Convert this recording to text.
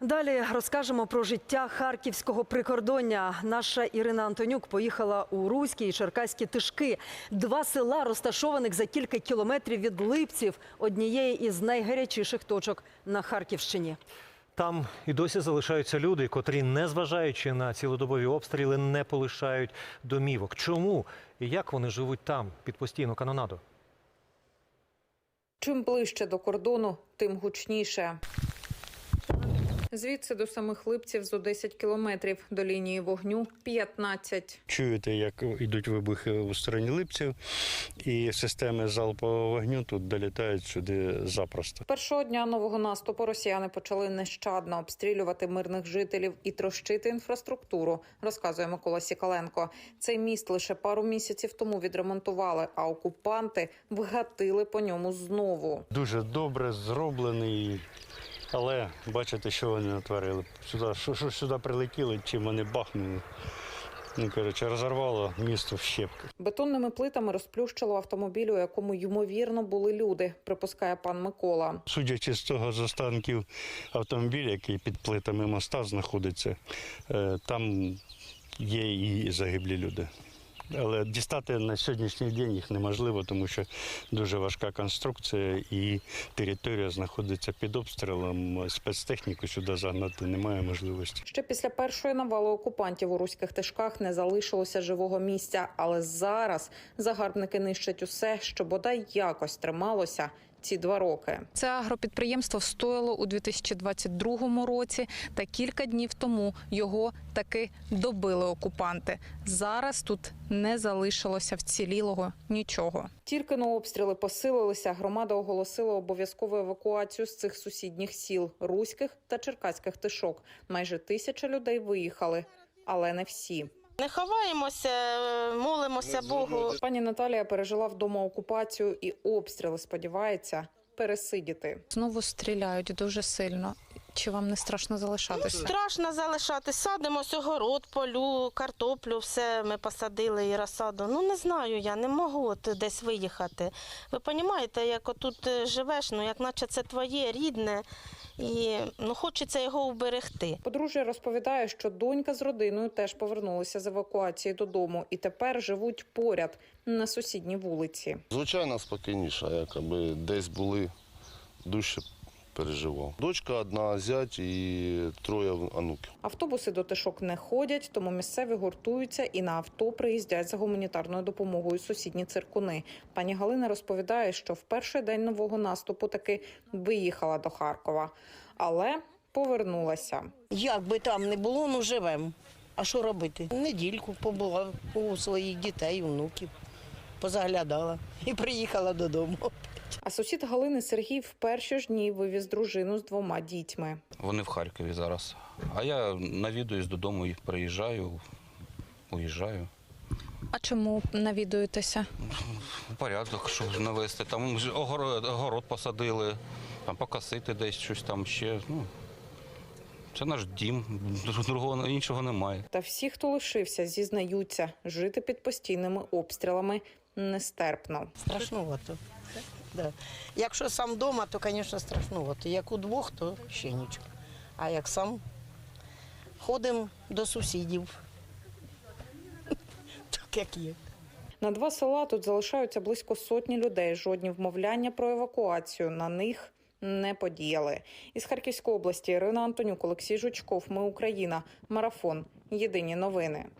Далі розкажемо про життя харківського прикордоння. Наша Ірина Антонюк поїхала у Руські і Черкаські Тишки. Два села, розташованих за кілька кілометрів від Липців, однієї із найгарячіших точок на Харківщині. Там і досі залишаються люди, котрі, незважаючи на цілодобові обстріли, не полишають домівок. Чому і як вони живуть там під постійну канонаду? Чим ближче до кордону, тим гучніше. Звідси до самих липців зо 10 кілометрів, до лінії вогню 15. Чуєте, як йдуть вибухи у стороні липців, і системи залпового вогню тут долітають сюди запросто. Першого дня нового наступу росіяни почали нещадно обстрілювати мирних жителів і трощити інфраструктуру, розказує Микола Сікаленко. Цей міст лише пару місяців тому відремонтували, а окупанти вгатили по ньому знову. Дуже добре зроблений. Але бачите, що вони натворили. Сюди, що, що сюди прилетіли, чим вони бахнули. Ну, коротше, розірвало місто в щепки. Бетонними плитами розплющило автомобіль, у якому ймовірно були люди, припускає пан Микола. Судячи з того з останків автомобіля, який під плитами моста знаходиться, е, там є і загиблі люди. Але дістати на сьогоднішній день їх неможливо, тому що дуже важка конструкція і територія знаходиться під обстрілом. Спецтехніку сюди загнати немає можливості. Ще після першої навали окупантів у руських тишках не залишилося живого місця, але зараз загарбники нищать усе, що бодай якось трималося ці два роки. Це агропідприємство встояло у 2022 році, та кілька днів тому його таки добили окупанти. Зараз тут не залишилося вцілілого нічого. Тільки но обстріли посилилися, громада оголосила обов'язкову евакуацію з цих сусідніх сіл руських та черкаських тишок. Майже тисяча людей виїхали, але не всі. Не ховаємося, молимося Богу. Пані Наталія пережила вдома окупацію і обстріли. Сподівається пересидіти. Знову стріляють дуже сильно. Чи вам не страшно залишатися? Страшно залишати. Садимо огород, полю, картоплю, все ми посадили і розсаду. Ну не знаю, я не можу от десь виїхати. Ви розумієте, як отут е, живеш, ну як наче це твоє рідне, і ну хочеться його вберегти. Подружжя розповідає, що донька з родиною теж повернулися з евакуації додому і тепер живуть поряд на сусідній вулиці. Звичайно, спокійніше, якби десь були дужче переживав. Дочка одна, зять і троє онуків. Автобуси до тишок не ходять, тому місцеві гуртуються і на авто приїздять за гуманітарною допомогою сусідні циркуни. Пані Галина розповідає, що в перший день нового наступу таки виїхала до Харкова, але повернулася. Як би там не було, ну живемо. А що робити? Недільку побула у своїх дітей, внуків, позаглядала і приїхала додому. А сусід Галини Сергій в перші ж дні вивіз дружину з двома дітьми. Вони в Харкові зараз. А я навідуюсь додому і приїжджаю, уїжджаю. А чому навідуєтеся? Порядок, щоб навести. Там огород, огород посадили, там покосити десь щось там ще. Ну, це наш дім, другого іншого немає. Та всі, хто лишився, зізнаються, жити під постійними обстрілами нестерпно. Страшнувато. Да. Якщо сам вдома, то, звісно, страшнувато. Як у двох, то ще нічого. А як сам ходимо до сусідів. Так як є. На два села тут залишаються близько сотні людей. Жодні вмовляння про евакуацію на них не подіяли. Із Харківської області Ірина Антонюк, Олексій Жучков. Ми Україна. Марафон. Єдині новини.